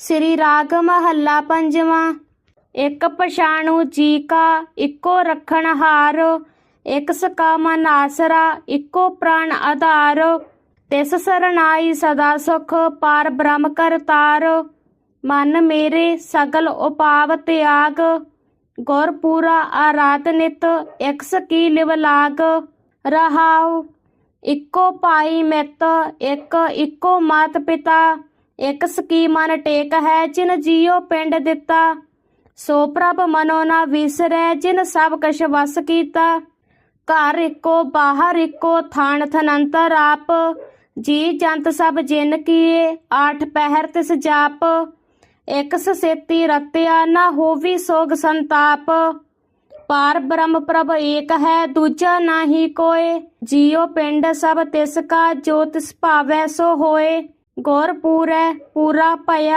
ਸ੍ਰੀ ਰਾਗ ਮਹੱਲਾ ਪੰਜਵਾਂ। ਇੱਕ ਪਛਾਣੂ ਜੀ ਕਾ ਇੱਕੋ ਰੱਖਣ ਹਾਰ, ਇੱਕ ਸਕਾ ਮਨ ਆਸਰਾ ਇੱਕੋ ਪ੍ਰਾਨ ਆਧਾਰ, ਤਿਸ ਸਰਨਾਈ ਸਦਾ ਸੁਖ, ਪਾਰ ਬ੍ਰਹਮ ਕਰਤਾਰ ਮਨ ਮੇਰੇ ਸਗਲ ਉਪਾਵ ਤਿਆਗ, ਗੁਰ ਪੂਰਾ ਆਰਾਤ ਨਿਤ ਇੱਕ ਸਕੀ ਲਿਵ ਲਾਗ। ਰਹਾਉ, ਇੱਕੋ ਪਾਈ ਮਿੱਤ, ਇੱਕ ਇੱਕੋ ਮਾਤ ਪਿਤਾ। ਇੱਕ ਸਕੀ ਮਨ ਟੇਕ ਹੈ, ਜਿਨ ਜੀਓ ਪਿੰਡ ਦਿੱਤਾ। ਸੋ ਪ੍ਰਭ ਮਨੋ ਨਾ ਵਿਸਰੈ, ਜਿਨ ਸਭ ਕਛ ਵਸ ਕੀਤਾ। ਘਰ ਇੱਕੋ, ਬਾਹਰ ਇੱਕੋ, ਥਾਨ ਥਨੰਤਰ ਆਪ। ਜੀ ਜੰਤ ਸਭ ਜਿਨ ਕੀਏ, ਆਠ ਪਹਿਰ ਤਿਸ ਜਾਪ। ਇਕ ਸੇਤੀ ਰਤਿਆ, ਨਾ ਹੋਵੀ ਸੋਗ ਸੰਤਾਪ। ਪਾਰ ਬ੍ਰਹਮ ਪ੍ਰਭ ਏਕ ਹੈ, ਦੂਜਾ ਨਾਹੀ ਕੋਏ। ਜੀਉ ਪਿੰਡ ਸਭ ਤਿਸ ਕਾ, ਜੋ ਤਿਸ ਭਾਵੈ ਸੋ ਹੋਏ। ਗੁਰ ਪੂਰੈ ਪੂਰਾ ਭਇਆ